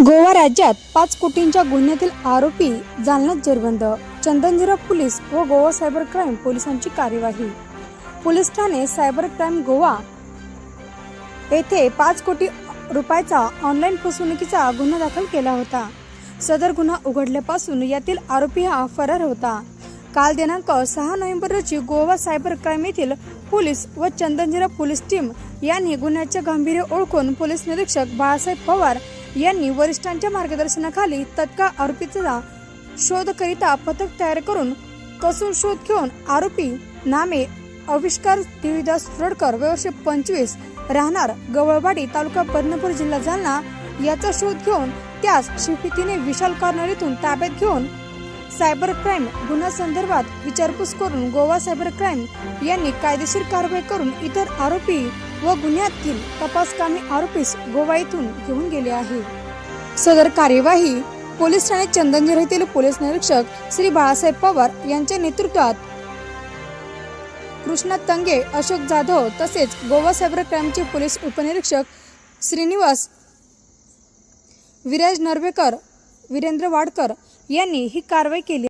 गोवा राज्यात पाच कोटींच्या गुन्ह्यातील आरोपी जालन्यात जेरबंद. चंदनजिरा पोलीस व गोवा सायबर क्राईम पोलिसांची कार्यवाही. पोलीस ठाणे सायबर क्राईम गोवा येथे पाच कोटी रुपयाचा ऑनलाईन फसवणुकीचा गुन्हा दाखल केला होता. सदर गुन्हा उघडल्यापासून यातील आरोपी हा फरार होता. काल दिनांक सहा नोव्हेंबर रोजी गोवा सायबर क्राईम येथील पोलीस व चंदनजिरा पोलीस टीम यांनी गुन्ह्याचे गांभीर्य ओळखून पोलीस निरीक्षक बाळासाहेब पवार यांनी वरिष्ठांच्या मार्गदर्शनाखाली तत्काळ आरोपीचा शोध करिता पथक तयार करून कसून शोध घेऊन आरोपी नामे आविष्कार देवीदास रोडकर वर्ष पंचवीस राहणार गवळवाडी तालुका बदनापूर जिल्हा जालना याचा शोध घेऊन त्यास शिफितीने विशाल कॉर्नर येथून ताब्यात घेऊन सायबर क्राईम गुन्हा संदर्भात विचारपूस करून गोवा सायबर क्राईम यांनी कायदेशीर कारवाई करून इतर आरोपी व गुन्ह्यातील तपासकामी आरोपीस गोवा येथून घेऊन गेले आहे. सदर कार्यवाही पोलीस ठाणे चंदनजीर येथील पोलीस निरीक्षक श्री बाळासाहेब पवार यांच्या नेतृत्वात कृष्णा तंगे अशोक जाधव तसेच गोवा सायबर क्राईमचे पोलीस उपनिरीक्षक श्रीनिवास विराज नर्वेकर वीरेंद्र वाडकर यांनी ही कारवाई केली.